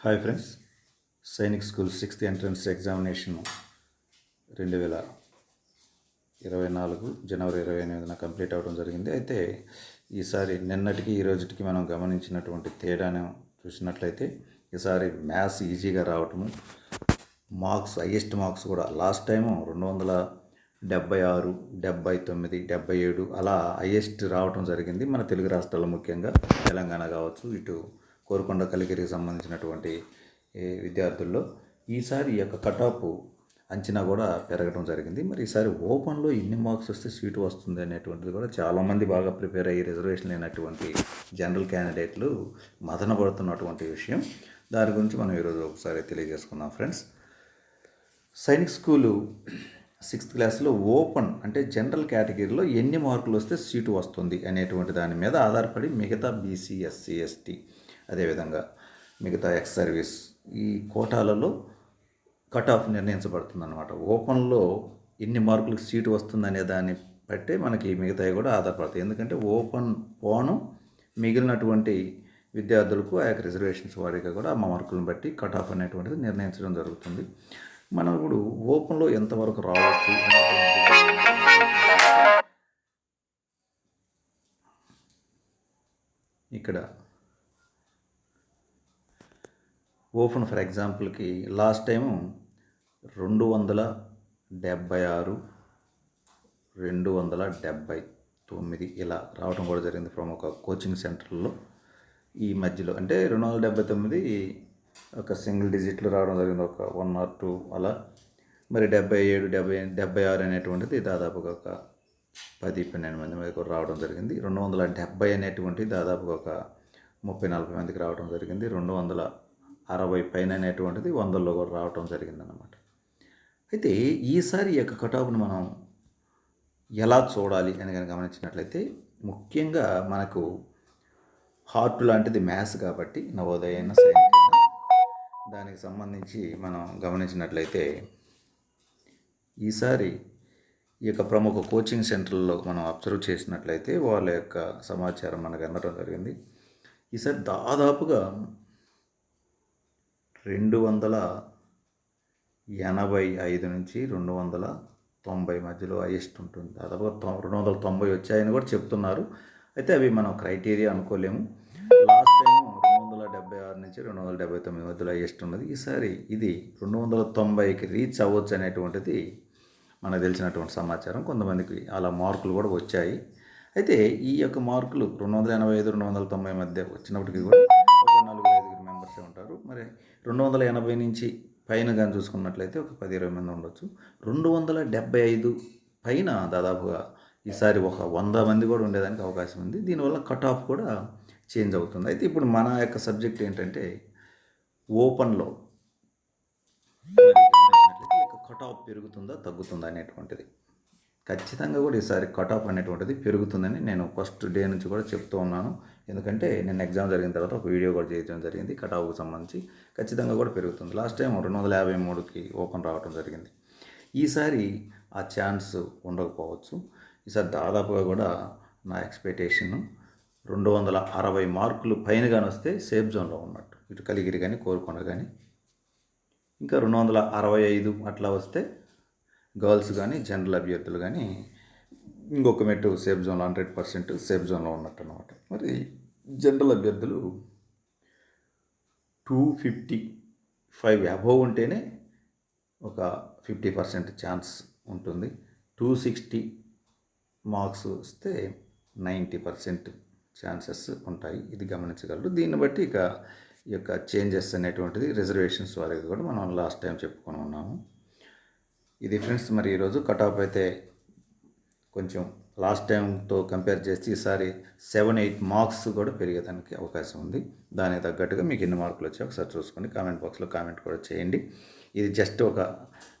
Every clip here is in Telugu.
Hi friends. Sainik school sixth entrance examination రెండు వేల ఇరవై నాలుగు జనవరి ఇరవై ఎనిమిదిన కంప్లీట్ అవ్వడం జరిగింది. అయితే ఈసారి నిన్నటికి ఈ రోజుకి మనం గమనించినటువంటి తేడాను చూసినట్లయితే ఈసారి మ్యాథ్స్ ఈజీగా రావటము మార్క్స్ హయ్యెస్ట్ మార్క్స్ కూడా లాస్ట్ టైము రెండు వందల డెబ్బై ఆరు డెబ్బై తొమ్మిది డెబ్బై ఏడు అలా హయ్యెస్ట్ రావటం జరిగింది. మన తెలుగు రాష్ట్రాల్లో ముఖ్యంగా తెలంగాణ కావచ్చు ఇటు కోరుకొండ కలిగిరికి సంబంధించినటువంటి విద్యార్థుల్లో ఈసారి ఈ యొక్క కటాప్ అంచనా కూడా పెరగడం జరిగింది. మరి ఈసారి ఓపెన్లో ఎన్ని మార్క్స్ వస్తే సీటు వస్తుంది అనేటువంటిది కూడా చాలామంది బాగా ప్రిపేర్ అయ్యి రిజర్వేషన్ లేనటువంటి జనరల్ క్యాండిడేట్లు మదన పడుతున్నటువంటి విషయం. దాని గురించి మనం ఈరోజు ఒకసారి తెలియజేసుకుందాం ఫ్రెండ్స్ సైనిక్ స్కూలు సిక్స్త్ క్లాస్లో ఓపెన్ అంటే జనరల్ కేటగిరీలో ఎన్ని మార్కులు వస్తే సీటు వస్తుంది అనేటువంటి దాని మీద ఆధారపడి మిగతా బీసీ ఎస్సీ ఎస్టీ అదేవిధంగా మిగతా ఎక్స్ సర్వీస్ ఈ కోటాలలో కట్ ఆఫ్ నిర్ణయించబడుతుందన్నమాట. ఓపెన్లో ఎన్ని మార్కులకు సీటు వస్తుందనే దాన్ని బట్టే మనకి మిగతావి కూడా ఆధారపడతాయి. ఎందుకంటే ఓపెన్ పోను మిగిలినటువంటి విద్యార్థులకు ఆ యొక్క రిజర్వేషన్స్ వారిగా కూడా ఆ మార్కులను బట్టి కట్ ఆఫ్ అనేటువంటిది నిర్ణయించడం జరుగుతుంది. మనం ఇప్పుడు ఓపెన్లో ఎంతవరకు రావచ్చు? ఇక్కడ ఓపెన్ ఫర్ ఎగ్జాంపుల్కి లాస్ట్ టైము రెండు వందల డెబ్భై ఆరు రెండు వందల డెబ్భై తొమ్మిది ఇలా రావడం కూడా జరిగింది ఫ్రమ్ ఒక కోచింగ్ సెంటర్లో ఈ మధ్యలో అంటే రెండు వందల డెబ్బై తొమ్మిది ఒక సింగిల్ డిజిట్లు రావడం జరిగింది ఒక వన్ ఆర్ టూ అలా. మరి డెబ్బై ఏడు డెబ్బై డెబ్బై ఆరు అనేటువంటిది దాదాపుగా ఒక పది పన్నెండు మంది మీదకి రావడం జరిగింది. రెండు వందల డెబ్బై అనేటువంటి దాదాపుగా ఒక ముప్పై నలభై మందికి రావడం జరిగింది. రెండు వందల అరవై పైన అనేటువంటిది వందల్లో కూడా రావటం జరిగిందన్నమాట. అయితే ఈసారి యొక్క కటాఫ్ను మనం ఎలా చూడాలి అని కనుక గమనించినట్లయితే ముఖ్యంగా మనకు హార్ట్ లాంటిది మ్యాథ్స్ కాబట్టి నవోదయైన సైనిక దానికి సంబంధించి మనం గమనించినట్లయితే ఈసారి ఈ యొక్క ప్రముఖ కోచింగ్ సెంటర్లో మనం అబ్జర్వ్ చేసినట్లయితే వాళ్ళ యొక్క సమాచారం మనకు అందడం జరిగింది. ఈసారి దాదాపుగా రెండు వందల ఎనభై ఐదు నుంచి రెండు వందల తొంభై మధ్యలో హైయెస్ట్ ఉంటుంది. దాదాపుగా రెండు వందల తొంభై వచ్చాయని కూడా చెప్తున్నారు. అయితే అవి మనం క్రైటీరియా అనుకోలేము. లాస్ట్ టైం రెండు వందల డెబ్బై ఆరు నుంచి రెండు వందల డెబ్బై తొమ్మిది మధ్యలో హైయెస్ట్ ఉన్నది. ఈసారి ఇది రెండు వందల తొంభైకి రీచ్ అవ్వచ్చు అనేటువంటిది మనకు తెలిసినటువంటి సమాచారం. కొంతమందికి అలా మార్కులు కూడా వచ్చాయి. అయితే ఈ యొక్క మార్కులు రెండు వందల ఎనభై ఐదు రెండు వందల తొంభై మధ్య వచ్చినప్పటికీ కూడా ఒక నలుగురు ఐదుగురు మెంబర్సే ఉంటారు. మరి రెండు వందల ఎనభై నుంచి పైన కానీ చూసుకున్నట్లయితే ఒక పది ఇరవై మంది ఉండొచ్చు. రెండు వందల డెబ్బై ఐదు పైన దాదాపుగా ఈసారి ఒక వంద మంది కూడా ఉండేదానికి అవకాశం ఉంది. దీనివల్ల కట్ ఆఫ్ కూడా చేంజ్ అవుతుంది. అయితే ఇప్పుడు మన యొక్క సబ్జెక్ట్ ఏంటంటే ఓపెన్లో కట్ ఆఫ్ పెరుగుతుందా తగ్గుతుందా అనేటువంటిది. ఖచ్చితంగా కూడా ఈసారి కట్ ఆఫ్ అనేటువంటిది పెరుగుతుందని నేను ఫస్ట్ డే నుంచి కూడా చెప్తూ ఉన్నాను. ఎందుకంటే నేను ఎగ్జామ్ జరిగిన తర్వాత ఒక వీడియో కూడా చేయడం జరిగింది కట్ ఆఫ్కి సంబంధించి. ఖచ్చితంగా కూడా పెరుగుతుంది. లాస్ట్ టైం రెండు వందల యాభై మూడుకి ఓపెన్ రావడం జరిగింది. ఈసారి ఆ ఛాన్స్ ఉండకపోవచ్చు. ఈసారి దాదాపుగా కూడా నా ఎక్స్పెక్టేషన్ రెండు వందల అరవై మార్కులు పైన కానీ వస్తే సేఫ్ జోన్లో ఉన్నట్టు. ఇటు కలిగిరి కానీ కోరుకొండ కానీ ఇంకా రెండు వందల అరవై ఐదు అట్లా వస్తే గర్ల్స్ కానీ జనరల్ అభ్యర్థులు కానీ ఇంకొక మెట్టు సేఫ్ జోన్లో హండ్రెడ్ పర్సెంట్ సేఫ్ జోన్లో ఉన్నట్టు అనమాట మరి జనరల్ అభ్యర్థులు టూ ఫిఫ్టీ ఫైవ్ అబోవ్ ఉంటేనే ఒక ఫిఫ్టీ పర్సెంట్ ఛాన్స్ ఉంటుంది. టూ సిక్స్టీ మార్క్స్ వస్తే నైంటీ పర్సెంట్ ఛాన్సెస్ ఉంటాయి. ఇది గమనించగలరు. దీన్ని బట్టి ఇక ఈ యొక్క చేంజెస్ అనేటువంటిది రిజర్వేషన్స్ వారికి కూడా మనం లాస్ట్ టైం చెప్పుకొని ఉన్నాము. ఇది ఫ్రెండ్స్ మరి ఈరోజు కట్ ఆఫ్ అయితే కొంచెం లాస్ట్ టైంతో కంపేర్ చేస్తే ఈసారి సెవెన్ ఎయిట్ మార్క్స్ కూడా పెరిగేదానికి అవకాశం ఉంది. దానికి తగ్గట్టుగా మీకు ఎన్ని మార్కులు వచ్చాయి ఒకసారి చూసుకొని కామెంట్ బాక్స్లో కామెంట్ కూడా చేయండి. ఇది జస్ట్ ఒక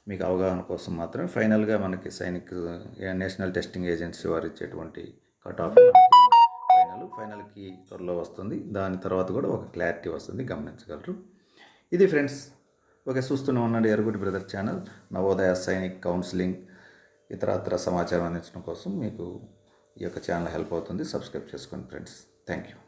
మీకు అవగాహన కోసం మాత్రమే. ఫైనల్గా మనకి సైనిక్ నేషనల్ టెస్టింగ్ ఏజెన్సీ వారు ఇచ్చేటువంటి కట్ ఆఫ్ ఫైనల్ ఫైనల్కి త్వరలో వస్తుంది. దాని తర్వాత కూడా ఒక క్లారిటీ వస్తుంది. గమనించగలరు. ఇది ఫ్రెండ్స్ ఓకే చూస్తూనే ఉన్నాడు ఎరుగుడి brother channel. Navodaya Sainik counselling ఇతరత్ర సమాచారం అందించడం కోసం మీకు ఈ యొక్క ఛానల్ హెల్ప్ అవుతుంది. సబ్స్క్రైబ్ చేసుకోండి ఫ్రెండ్స్ థ్యాంక్ యూ